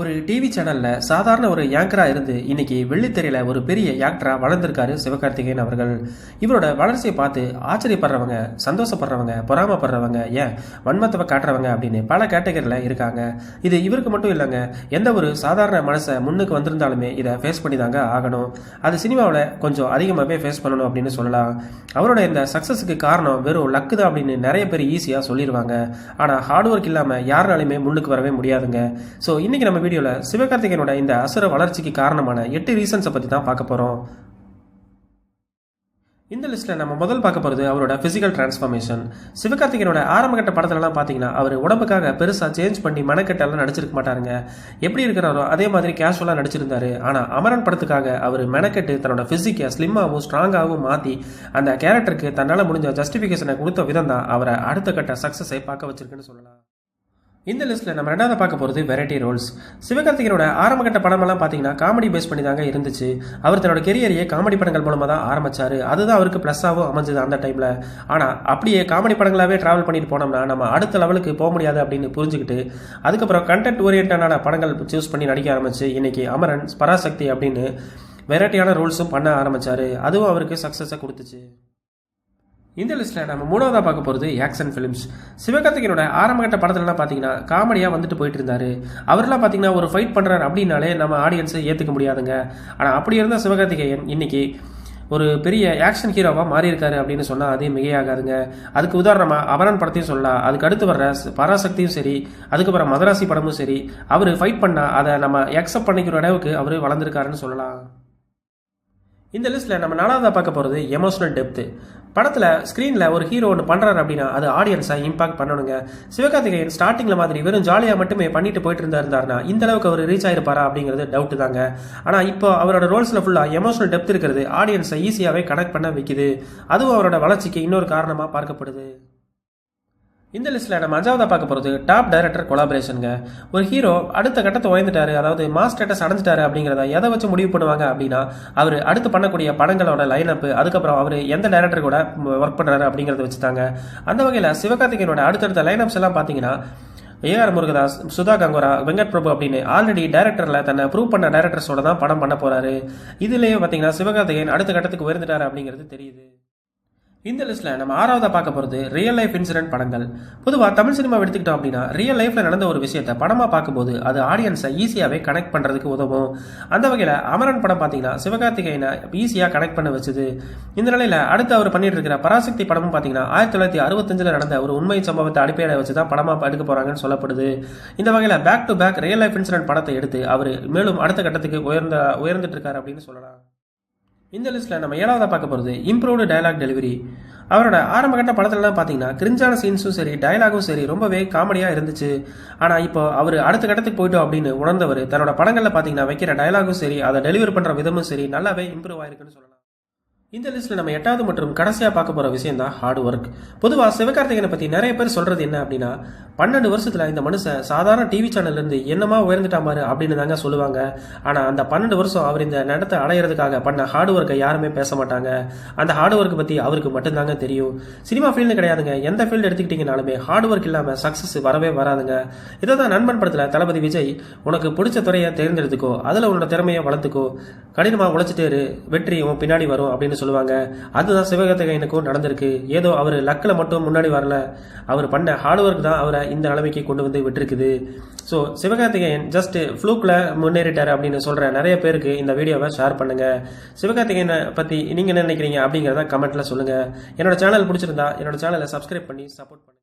ஒரு டிவி சேனல்ல சாதாரண ஒரு ஏங்கராக இருந்து இன்னைக்கு வெள்ளித்திரையில ஒரு பெரிய ஆக்டரா வளர்ந்திருக்காரு சிவகார்த்திகேயன் அவர்கள். இவரோட வளர்ச்சியை பார்த்து ஆச்சரியப்படுறவங்க சந்தோஷப்படுறவங்க பொறாமப்படுறவங்க ஏன் வன்மத்தவை காட்டுறவங்க அப்படின்னு பல கேட்டகரியில் இருக்காங்க. இது இவருக்கு மட்டும் இல்லைங்க எந்த ஒரு சாதாரண மனசை முன்னுக்கு வந்திருந்தாலுமே இதை ஃபேஸ் பண்ணி தாங்க ஆகணும். அது சினிமாவில் கொஞ்சம் அதிகமாகவே ஃபேஸ் பண்ணணும் அப்படின்னு சொல்லலாம். அவரோட இந்த சக்ஸஸுக்கு காரணம் வெறும் லக்கு தான் அப்படின்னு நிறைய பேர் ஈஸியாக சொல்லிடுவாங்க ஆனால் ஹார்ட் ஒர்க் இல்லாமல் யாருனாலுமே முன்னுக்கு வரவே முடியாதுங்க. ஸோ இன்னைக்கு நம்ம வீடியோவில் சிவகார்த்திகேயனோட இந்த அசுர வளர்ச்சிக்கு காரணமான எட்டு ரீசன்ஸை பற்றி தான் பார்க்க போகிறோம் இந்த லிஸ்ட்டில் நம்ம முதல் பார்க்க போகிறது அவரோட ஃபிசிக்கல் டிரான்ஸ்ஃபார்மேஷன் சிவகார்த்திகனோட ஆரம்பகட்ட படத்துலலாம் பார்த்தீங்கன்னா அவர் உடம்புக்காக பெருசாக சேஞ்ச் பண்ணி மெனக்கெட்டெல்லாம் நடிச்சிருக்க மாட்டாருங்க. எப்படி இருக்கிறாரோ அதே மாதிரி கேஷுவலாக நடிச்சிருந்தாரு. ஆனால் அமரன் படத்துக்காக அவர் மெனக்கெட்டு தன்னோட ஃபிசிக்கை ஸ்லிம்மாகவும் ஸ்ட்ராங்காகவும் மாற்றி அந்த கேரக்டருக்கு தன்னால் முடிஞ்ச ஜஸ்டிஃபிகேஷனை கொடுத்த விதம் தான் அவரை அடுத்த கட்ட சக்ஸஸை பார்க்க வச்சிருக்குன்னு சொல்லலாம். இந்த லிஸ்ட்டில் நம்ம ரெண்டாவது பார்க்க போகிறது வெரைட்டி ரோல்ஸ் சிவகார்த்திகனோட ஆரம்பகட்ட படமெல்லாம் பார்த்தீங்கன்னா காமெடி பேஸ் பண்ணி தாங்க இருந்துச்சு. அவர் தன்னோட கெரியரையே காமெடி படங்கள் மூலமாக தான் ஆரம்பித்தார் அதுதான் அவருக்கு ப்ளஸ்ஸாகவும் அமைஞ்சது அந்த டைமில் ஆனால் அப்படியே காமெடி படங்களாகவே ட்ராவல் பண்ணிட்டு போனோம்னா நம்ம அடுத்த லெவலுக்கு போக முடியாது அப்படின்னு புரிஞ்சுக்கிட்டு அதுக்கப்புறம் கண்டென்ட் ஓரியன்டான படங்கள் சூஸ் பண்ணி நடிக்க ஆரம்பிச்சு இன்றைக்கி அமரன் பராசக்தி அப்படின்னு வெரைட்டியான ரோல்ஸும் பண்ண ஆரம்பித்தார் அதுவும் அவருக்கு சக்ஸஸை கொடுத்துச்சு. இந்த லிஸ்ட்டில் நம்ம மூணாவதாக பார்க்க போகிறது ஆக்ஷன் ஃபிலிம்ஸ் சிவகார்த்திகனோட ஆரம்பகட்ட படத்துலலாம் பார்த்தீங்கன்னா காமெடியாக வந்துட்டு போயிட்டு இருந்தாரு. அவரெல்லாம் பார்த்தீங்கன்னா ஒரு ஃபைட் பண்ணுறாரு அப்படின்னாலே நம்ம ஆடியன்ஸை ஏற்றுக்க முடியாதுங்க. ஆனால் அப்படி இருந்தால் சிவகார்த்திகேயன் இன்னைக்கு ஒரு பெரிய ஆக்ஷன் ஹீரோவாக மாறியிருக்காரு அப்படின்னு சொன்னால் அதே மிகையாகாதுங்க. அதுக்கு உதாரணமாக அவரன் படத்தையும் சொல்லலாம். அதுக்கு அடுத்து வர்ற பராசக்தியும் சரி அதுக்கப்புறம் மதராசி படமும் சரி அவர் ஃபைட் பண்ணால் அதை நம்ம அக்செப்ட் பண்ணிக்கிற அளவுக்கு அவர் வளர்ந்துருக்காருன்னு சொல்லலாம். இந்த லிஸ்ட்டில் நம்ம நாலாவதாக பார்க்க போகிறது எமோஷனல் டெப்த்து படத்தில் ஸ்க்ரீனில் ஒரு ஹீரோ ஒன்று பண்ணுறாரு அப்படின்னா அது ஆடியன்ஸை இம்பாக்ட் பண்ணணுங்க. சிவகார்த்திகேயன் ஸ்டார்டிங்கில் மாதிரி வெறும் ஜாலியாக மட்டுமே பண்ணிட்டு போயிட்டு இருந்தாருந்தாருனா இந்த அளவுக்கு அவர் ரீச் ஆயிருப்பாரா அப்படிங்கிறது டவுட் தாங்க. ஆனால் இப்போ அவரோட ரோல்ஸில் ஃபுல்லாக எமோஷனல் டெப்த் இருக்கிறது ஆடியன்ஸை ஈஸியாகவே கனெக்ட் பண்ண வைக்குது. அதுவும் அவரோட வளர்ச்சிக்கு இன்னொரு காரணமாக பார்க்கப்படுது. இந்த லிஸ்ட்டில் நம்ம அஞ்சாவதாக பார்க்க போகிறது டாப் டைரக்டர் கொலாபரேஷனுங்க ஒரு ஹீரோ அடுத்த கட்டத்தை உயர்ந்துட்டாரு அதாவது மாஸ் ஸ்டேட்டஸ் அடைஞ்சிட்டாரு அப்படிங்கிறத எதை வச்சு முடிவு பண்ணுவாங்க அப்படின்னா அவர் அடுத்து பண்ணக்கூடிய படங்களோட அப் அதுக்கப்புறம் அவர் எந்த டைரக்டர் கூட ஒர்க் பண்ணுறாரு அப்படிங்கிறத வச்சுட்டாங்க அந்த வகையில் சிவகார்த்திகேயனோட அடுத்தடுத்த லைன் அப்ஸ் எல்லாம் பார்த்தீங்கன்னா ஏஆர் முருகதாஸ் சுதா கங்கோரா வெங்கட் பிரபு அப்படின்னு ஆல்ரெடி டேரக்டரில் தன்னை ப்ரூவ் பண்ண டேரக்டர்ஸோட தான் படம் பண்ண போகிறாரு இதுலேயே பார்த்தீங்கன்னா சிவகார்த்திகேயன் அடுத்த கட்டத்துக்கு உயர்ந்துட்டாரு அப்படிங்கிறது தெரியுது. இந்த லிஸ்ட்டில் நம்ம ஆறாவதாக பார்க்க போகிறது ரியல் லைஃப் இன்சிடென்ட் படங்கள். பொதுவாக தமிழ் சினிமா எடுத்துக்கிட்டோம் அப்படின்னா ரியல் லைஃப்பில் நடந்த ஒரு விஷயத்தை படமாக பார்க்கும்போது அது ஆடியன்ஸை ஈஸியாகவே கனெக்ட் பண்ணுறதுக்கு உதவும். அந்த வகையில் அமரன் படம் பார்த்தீங்கன்னா சிவகார்த்திகேயனை ஈஸியாக கனெக்ட் பண்ண வச்சுது. இந்த நிலையில் அடுத்து அவர் பண்ணிட்டு இருக்கிற பராசக்தி படமும் பார்த்தீங்கன்னா ஆயிரத்தி தொள்ளாயிரத்தி அறுபத்தஞ்சில் நடந்த ஒரு உண்மை சம்பவத்தை அடிப்படையாக வச்சு தான் படமாக எடுக்க போகிறாங்கன்னு சொல்லப்படுது. இந்த வகையில் back to back real life incident படத்தை எடுத்து அவர் மேலும் அடுத்த கட்டத்துக்கு உயர்ந்த உயர்ந்துட்டு இருக்காரு அப்படின்னு சொல்லலாம். இந்த லிஸ்ட்டில் நம்ம ஏழாவதாக பார்க்க போகிறது இம்ப்ரூவ்டு டயலாக் டெலிவரி அவரோட ஆரம்பகட்ட படத்துலலாம் பார்த்தீங்கன்னா கிரிஞ்சான சீன்ஸும் சரி டயலாகும் சரி ரொம்பவே காமெடியாக இருந்துச்சு. ஆனால் இப்போ அவர் அடுத்த கட்டத்துக்கு போயிட்டோம் அப்படின்னு உணர்ந்தவர் தன்னோட படங்களில் பார்த்தீங்கன்னா வைக்கிற டயலாகும் சரி அதை டெலிவரி பண்ணுற விதமும் சரி நல்லாவே இம்ப்ரூவ் ஆயிருக்குன்னு சொல்லலாம். இந்த லிஸ்ட்டில் நம்ம எட்டாவது மற்றும் கடைசியாக பார்க்க போகிற விஷயம் தான் ஹார்ட் ஒர்க் பொதுவாக சிவகார்த்திகனை பற்றி நிறைய பேர் சொல்கிறது என்ன அப்படின்னா பன்னெண்டு வருஷத்தில் இந்த மனுஷன் சாதாரண டிவி சேனல்லேருந்து என்னமா உயர்ந்துட்டா பாரு அப்படின்னு தாங்க சொல்லுவாங்க. ஆனால் அந்த பன்னெண்டு வருஷம் அவர் இந்த நடத்தை அடையிறதுக்காக பண்ண ஹார்ட் ஒர்க்கை யாருமே பேச மாட்டாங்க. அந்த ஹார்ட் ஒர்க்கை பற்றி அவருக்கு மட்டும்தாங்க தெரியும். சினிமா ஃபீல்டு கிடையாதுங்க. எந்த ஃபீல்டு எடுத்துக்கிட்டிங்கனாலுமே ஹார்ட் ஒர்க் இல்லாமல் சக்ஸஸ் வரவே வராதுங்க. இதை தான் நண்பன் படத்தில் தளபதி விஜய் உனக்கு பிடிச்ச துறையை தேர்ந்தெடுத்துக்கோ. அதில் உன்னோட திறமையை வளர்த்துக்கோ. கடினமாக உழைச்சிட்டு இரு. வெற்றி உன் பின்னாடி வரும் அப்படின்னு சொல்லுவாங்க. அதுதான் சிவகார்த்திகேயனுக்கும் நடந்திருக்கு. ஏதோ அவர் லக்கில் மட்டும் முன்னாடி வரல. அவர் பண்ண ஹார்ட் ஒர்க் தான் அவரை இந்த நிலைமைக்கு கொண்டு வந்து விட்டுருக்குது. ஸோ சிவகார்த்திகேயன் ஜஸ்ட் ஃப்ளூக்கில் முன்னேறிட்டார் அப்படின்னு சொல்கிற நிறைய பேருக்கு இந்த வீடியோவை ஷேர் பண்ணுங்க. சிவகார்த்திகேயனை பற்றி நீங்கள் என்ன நினைக்கிறீங்க அப்படிங்கிறத கமெண்ட்டில் சொல்லுங்கள் என்னோட சேனல் பிடிச்சிருந்தா என்னோட சேனலை சப்ஸ்கிரைப் பண்ணி சப்போர்ட் பண்ணுங்க.